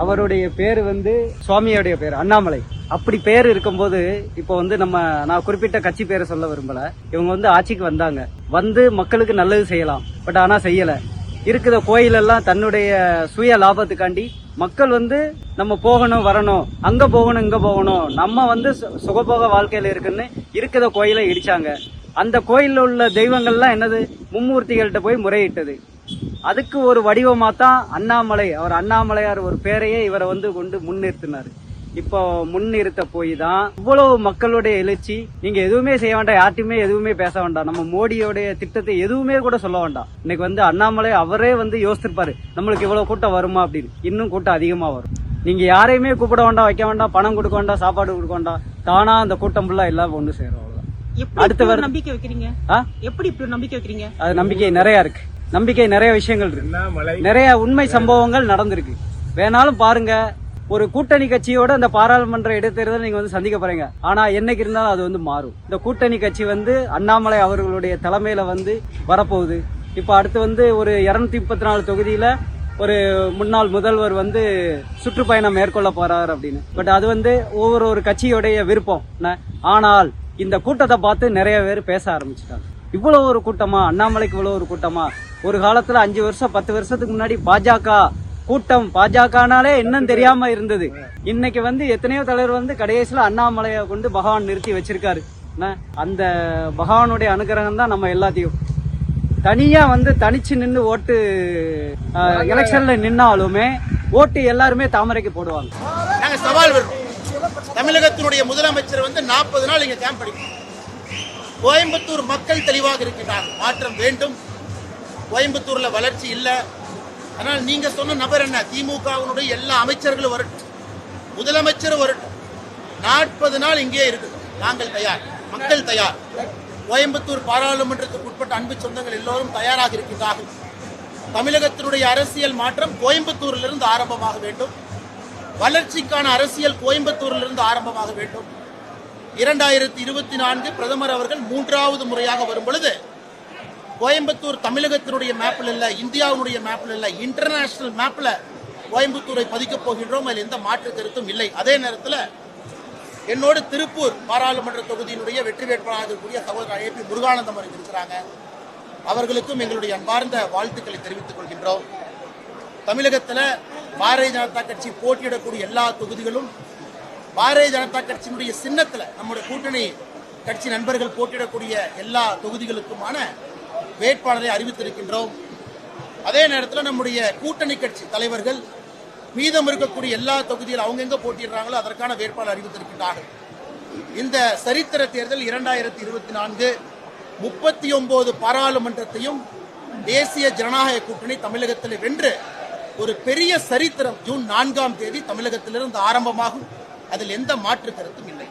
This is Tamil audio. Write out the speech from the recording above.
அவருடைய பேர் வந்து சுவாமியோடைய பேர் அண்ணாமலை. அப்படி பேர் இருக்கும்போது இப்போ வந்து நம்ம நான் குறிப்பிட்ட கட்சி பேரை சொல்ல விரும்பல. இவங்க வந்து ஆட்சிக்கு வந்தாங்க. வந்து மக்களுக்கு நல்லது செய்யலாம். பட் ஆனால் செய்யலை. இருக்கிற கோயிலெல்லாம் தன்னுடைய சுய லாபத்துக்காண்டி மக்கள் வந்து நம்ம போகணும் வரணும். அங்க போகணும் இங்க போகணும். நம்ம வந்து சு- சுகபோக வாழ்க்கையில இருக்குன்னு இருக்கிற கோயிலை இடிச்சாங்க. அந்த கோயிலில் உள்ள தெய்வங்கள்லாம் என்னது? மும்மூர்த்திகள்கிட்ட போய் முறையிட்டது. அதுக்கு ஒரு வடிவமா தான் அண்ணாமலை அவர் அண்ணாமலையார் ஒரு பேரையே இவரை வந்து கொண்டு முன்னிறுத்தினாரு. இப்போ முன்னிறுத்த போய் தான் இவ்வளவு மக்களுடைய எழுச்சி நீங்க எதுவுமே செய்ய வேண்டாம் யார்ட்டையுமே எதுவுமே பேச வேண்டாம். நம்ம மோடியோடைய திட்டத்தை எதுவுமே கூட சொல்ல வேண்டாம். இன்னைக்கு வந்து அண்ணாமலை அவரே வந்து யோசிச்சிருப்பாரு நம்மளுக்கு இவ்வளவு கூட்டம் வருமா அப்படின்னு. இன்னும் கூட்டம் அதிகமா வரும். நீங்க யாரையுமே கூப்பிட வேண்டாம் வைக்க வேண்டாம் பணம் கொடுக்க வேண்டாம் சாப்பாடு கொடுக்க வேண்டாம். தானா அந்த கூட்டம் ஃபுல்லா எல்லாம் ஒண்ணு சேரும் அடுத்த. நம்பிக்கை வைக்கிறீங்க? எப்படி இப்படி நம்பிக்கை வைக்கிறீங்க? அது நம்பிக்கை நிறைய இருக்கு. நம்பிக்கை நிறைய விஷயங்கள் இருக்கு. நிறைய உண்மை சம்பவங்கள் நடந்திருக்கு. வேணாலும் பாருங்க. ஒரு கூட்டணி கட்சியோட அந்த பாராளுமன்ற இடைத்தேர்தல் நீங்க வந்து சந்திக்க போறீங்க. ஆனா என்னைக்கு இருந்தாலும் அது வந்து மாறும். இந்த கூட்டணி கட்சி வந்து அண்ணாமலை அவர்களுடைய தலைமையில வந்து வரப்போகுது. இப்ப அடுத்து வந்து ஒரு இருநூத்தி முப்பத்தி நாலு தொகுதியில ஒரு முன்னாள் முதல்வர் வந்து சுற்றுப்பயணம் மேற்கொள்ள போறாரு அப்படின்னு. பட் அது வந்து ஒவ்வொரு ஒரு கட்சியோடைய விருப்பம்? ஆனால் இந்த கூட்டத்தை பார்த்து நிறைய பேர் பேச ஆரம்பிச்சிட்டாங்க. இவ்வளவு ஒரு கூட்டமா? அண்ணாமலைக்கு இவ்வளவு ஒரு கூட்டமா? ஒரு காலத்துல அஞ்சு வருஷம் பத்து வருஷத்துக்கு முன்னாடி பாஜக கூட்டம் பாஜகனாலே என்னன்னு தெரியாம இருந்தது. இன்னைக்கு வந்து எத்தனையோ தலைவர் வந்து கடைசியில அண்ணாமலையை கொண்டு பகவான் நிறுத்தி வச்சிருக்காரு. என்ன? அந்த பகவானுடைய அனுகிரகம் தான் நம்ம எல்லாத்தையும். தனியா வந்து தனிச்சு நின்று ஓட்டு எலெக்ஷன்ல நின்னாலுமே ஓட்டு எல்லாருமே தாமரைக்கு போடுவாங்க. நாங்க சவால் விடுறோம். தமிழகத்தினுடைய முதலமைச்சர் வந்து நாற்பது நாள் இங்க கேம்ப் அடிக்கும். கோயம்புத்தூர் மக்கள் தெளிவாக இருக்கிறார் மாற்றம் வேண்டும். கோயம்புத்தூர்ல வளர்ச்சி இல்லை. ஆனால் நீங்க சொன்ன நபர் என்ன? திமுகவினுடைய எல்லா அமைச்சர்களும் வரட்டும். முதலமைச்சரும் வரட்டும். நாற்பது நாள் இங்கே இருக்குது. நாங்கள் தயார். மக்கள் தயார். கோயம்புத்தூர் பாராளுமன்றத்துக்கு உட்பட்ட அன்பு சொந்தங்கள் எல்லோரும் தயாராக இருக்கின்றார்கள். தமிழகத்தினுடைய அரசியல் மாற்றம் கோயம்புத்தூரிலிருந்து ஆரம்பமாக வேண்டும். வளர்ச்சிக்கான அரசியல் கோயம்புத்தூரிலிருந்து ஆரம்பமாக வேண்டும். இரண்டாயிரத்தி இருபத்தி நான்கு பிரதமர் அவர்கள் மூன்றாவது முறையாக வரும் பொழுது கோயம்புத்தூர் தமிழகத்தினுடைய மேப்பில் இல்லை இந்தியாவினுடைய மேப்பில் இல்லை இன்டர்நேஷனல் மேப்பில் கோயம்புத்தூரை பதிக்கப் போகின்றோம். அதில் எந்த மாற்று கருத்தும் இல்லை. அதே நேரத்தில் என்னோடு திருப்பூர் பாராளுமன்ற தொகுதியினுடைய வெற்றி வேட்பாளராக இருக்கக்கூடிய சகோதரர் ஏ பி முருகானந்தம் அவர்கள் இருக்கிறாங்க அவர்களுக்கும் எங்களுடைய அன்பார்ந்த வாழ்த்துக்களை தெரிவித்துக் கொள்கின்றோம். தமிழகத்தில் பாரதிய ஜனதா கட்சி போட்டியிடக்கூடிய எல்லா தொகுதிகளும் பாரதிய ஜனதா கட்சியினுடைய சின்னத்தில் நம்முடைய கூட்டணி கட்சி நண்பர்கள் போட்டியிடக்கூடிய எல்லா தொகுதிகளுக்குமான வேட்பாளரை அறிவித்திருக்கின்றோம். அதே நேரத்தில் நம்முடைய கூட்டணி கட்சி தலைவர்கள் மீதம் இருக்கக்கூடிய எல்லா தொகுதியில் அவங்க எங்க போட்டிடுறாங்களோ அதற்கான வேட்பாளர் அறிவித்திருக்கின்றார்கள். இந்த சரித்திர தேர்தல் இரண்டாயிரத்தி இருபத்தி நான்கு முப்பத்தி ஒன்பது பாராளுமன்றத்தையும் தேசிய ஜனநாயக கூட்டணி தமிழகத்தில் வென்று ஒரு பெரிய சரித்திரம் ஜூன் நான்காம் தேதி தமிழகத்திலிருந்து ஆரம்பமாகும். அதில் எந்த மாற்று கருத்தும் இல்லை.